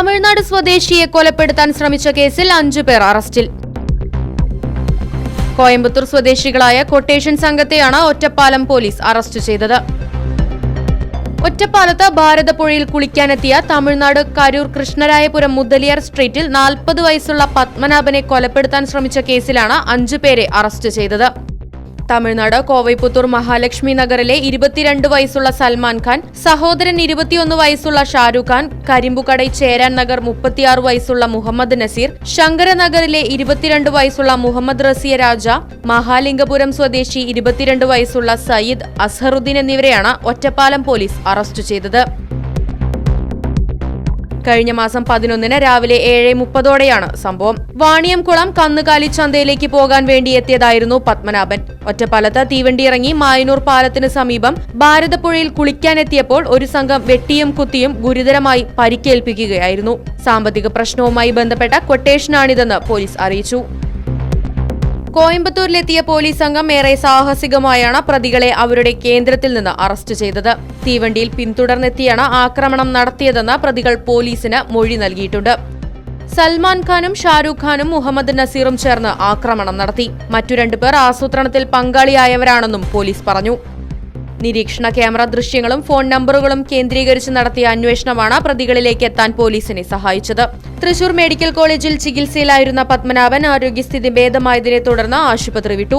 തമിഴ്നാട് സ്വദേശിയെ കൊലപ്പെടുത്താൻ ശ്രമിച്ച കേസിൽ അഞ്ചു പേർ അറസ്റ്റിൽ. കോയമ്പത്തൂർ സ്വദേശികളായ കൊട്ടേഷൻ സംഘത്തെയാണ് ഒറ്റപ്പാലം പോലീസ് അറസ്റ്റ് ചെയ്തത്. ഒറ്റപ്പാലത്ത് ഭാരതപ്പുഴയിൽ കുളിക്കാനെത്തിയ തമിഴ്നാട് കരൂർ കൃഷ്ണരായപുരം മുതലിയാർ സ്ട്രീറ്റിൽ നാൽപ്പത് വയസ്സുള്ള പത്മനാഭനെ കൊലപ്പെടുത്താൻ ശ്രമിച്ച കേസിലാണ് അഞ്ചു പേരെ അറസ്റ്റ് ചെയ്തത്. തമിഴ്നാട് കോവൈപുത്തൂർ മഹാലക്ഷ്മി നഗറിലെ ഇരുപത്തിരണ്ട് വയസ്സുള്ള സൽമാൻ ഖാൻ സഹോദരൻ ഇരുപത്തിയൊന്ന് വയസ്സുള്ള ഷാരൂഖ് ഖാൻ കരിമ്പുകടൈ ചേരാൻ നഗർ മുപ്പത്തിയാറ് വയസ്സുള്ള മുഹമ്മദ് നസീർ ശങ്കരനഗറിലെ ഇരുപത്തിരണ്ട് വയസ്സുള്ള മുഹമ്മദ് റസിയ രാജ മഹാലിംഗപുരം സ്വദേശി ഇരുപത്തിരണ്ട് വയസ്സുള്ള സയ്യിദ് അസ്ഹറുദ്ദീൻ എന്നിവരെയാണ് ഒറ്റപ്പാലം പോലീസ് അറസ്റ്റ് ചെയ്തത്. കഴിഞ്ഞ മാസം പതിനൊന്നിന് രാവിലെ ഏഴ് മുപ്പതോടെയാണ് സംഭവം. വാണിയംകുളം കന്നുകാലി ചന്തയിലേക്ക് പോകാൻ വേണ്ടി എത്തിയതായിരുന്നു പത്മനാഭൻ. ഒറ്റപ്പാലത്ത് തീവണ്ടി ഇറങ്ങി മായനൂർ പാലത്തിന് സമീപം ഭാരതപ്പുഴയിൽ കുളിക്കാനെത്തിയപ്പോൾ ഒരു സംഘം വെട്ടിയും കുത്തിയും ഗുരുതരമായി പരിക്കേൽപ്പിക്കുകയായിരുന്നു. സാമ്പത്തിക പ്രശ്നവുമായി ബന്ധപ്പെട്ട കൊട്ടേഷനാണിതെന്ന് പോലീസ് അറിയിച്ചു. കോയമ്പത്തൂരിലെത്തിയ പോലീസ് സംഘം ഏറെ സാഹസികമായാണ് പ്രതികളെ അവരുടെ കേന്ദ്രത്തിൽ നിന്ന് അറസ്റ്റ് ചെയ്തത്. തീവണ്ടിയിൽ പിന്തുടർന്നെത്തിയാണ് ആക്രമണം നടത്തിയതെന്ന് പ്രതികൾ പോലീസിന് മൊഴി നൽകിയിട്ടുണ്ട്. സൽമാൻ ഖാനും ഷാരൂഖ് ഖാനും മുഹമ്മദ് നസീറും ചേർന്ന് ആക്രമണം നടത്തി. മറ്റു രണ്ടുപേർ ആസൂത്രണത്തിൽ പങ്കാളിയായവരാണെന്നും പോലീസ് പറഞ്ഞു. നിരീക്ഷണ ക്യാമറ ദൃശ്യങ്ങളും ഫോൺ നമ്പറുകളും കേന്ദ്രീകരിച്ച് നടത്തിയ അന്വേഷണമാണ് പ്രതികളിലേക്ക് എത്താൻ പോലീസിനെ സഹായിച്ചത്. തൃശൂർ മെഡിക്കൽ കോളേജിൽ ചികിത്സയിലായിരുന്ന പത്മനാഭൻ ആരോഗ്യസ്ഥിതി ഭേദമായതിനെ തുടർന്ന് ആശുപത്രി വിട്ടു.